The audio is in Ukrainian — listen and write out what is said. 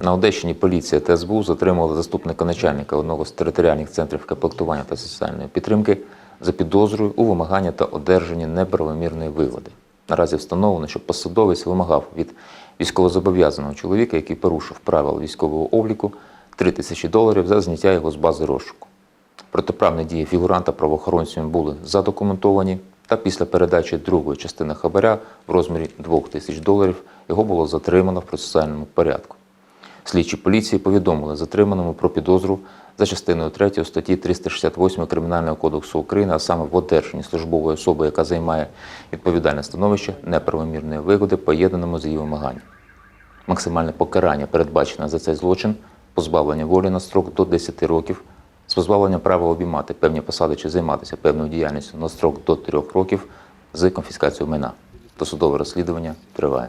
На Одещині поліція та СБУ затримали заступника начальника одного з територіальних центрів комплектування та соціальної підтримки за підозрою у вимаганні та одержанні неправомірної вигоди. Наразі встановлено, що посадовець вимагав від військовозобов'язаного чоловіка, який порушив правила військового обліку, 3 тисячі доларів за зняття його з бази розшуку. Протиправні дії фігуранта правоохоронцями були задокументовані, та після передачі другої частини хабаря в розмірі 2 тисяч доларів його було затримано в процесуальному порядку. Слідчі поліції повідомили затриманому про підозру за частиною 3 статті 368 Кримінального кодексу України, а саме в одержанні службової особи, яка займає відповідальне становище неправомірної вигоди, поєднаному з її вимаганням. Максимальне покарання передбачене за цей злочин позбавлення волі на строк до 10 років, з позбавленням права обіймати певні посади чи займатися певною діяльністю на строк до 3 років з конфіскацією майна. Досудове розслідування триває.